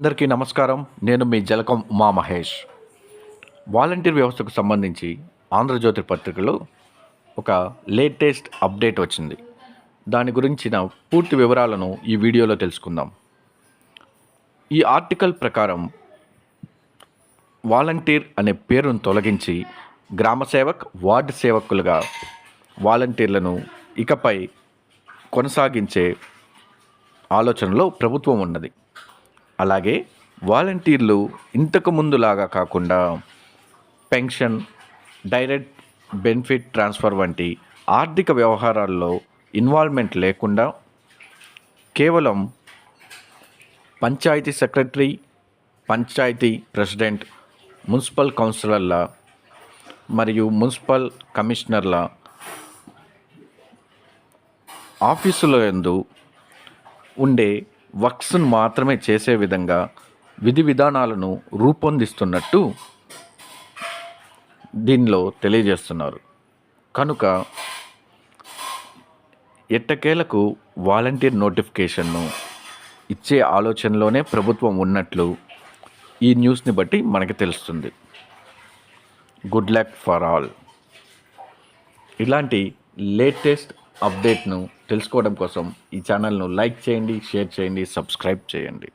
అందరికీ నమస్కారం. నేను మీ జలకం ఉమా మహేష్ వాలంటీర్ వ్యవస్థకు సంబంధించి ఆంధ్రజ్యోతి పత్రికలో ఒక లేటెస్ట్ అప్డేట్ వచ్చింది. దాని గురించిన పూర్తి వివరాలను ఈ వీడియోలో తెలుసుకుందాం. ఈ ఆర్టికల్ ప్రకారం వాలంటీర్ అనే పేరును తొలగించి గ్రామ సేవక్ వార్డు సేవకులుగా వాలంటీర్లను ఇకపై కొనసాగించే ఆలోచనలో ప్రభుత్వం ఉన్నది. అలాగే వాలంటీర్లు ఇంతకు ముందులాగా కాకుండా పెన్షన్ డైరెక్ట్ బెనిఫిట్ ట్రాన్స్ఫర్ వంటి ఆర్థిక వ్యవహారాల్లో ఇన్వాల్వ్మెంట్ లేకుండా కేవలం panchayat secretary panchayat president municipal కౌన్సిలర్ల మరియు మున్సిపల్ కమిషనర్ల ఆఫీసులందు ఉండే వర్క్స్ను మాత్రమే చేసే విధంగా విధి విధానాలను రూపొందిస్తున్నట్టు దీనిలో తెలియజేస్తున్నారు. కనుక ఎట్టకేలకు వాలంటీర్ నోటిఫికేషన్ను ఇచ్చే ఆలోచనలోనే ప్రభుత్వం ఉన్నట్లు ఈ న్యూస్ని బట్టి మనకి తెలుస్తుంది. Good luck for all. ఇలాంటి లేటెస్ట్ అప్డేట్ను తెలుసుకోవడం కోసం ఈ ఛానల్ను లైక్ చేయండి షేర్ చేయండి సబ్స్క్రైబ్ చేయండి.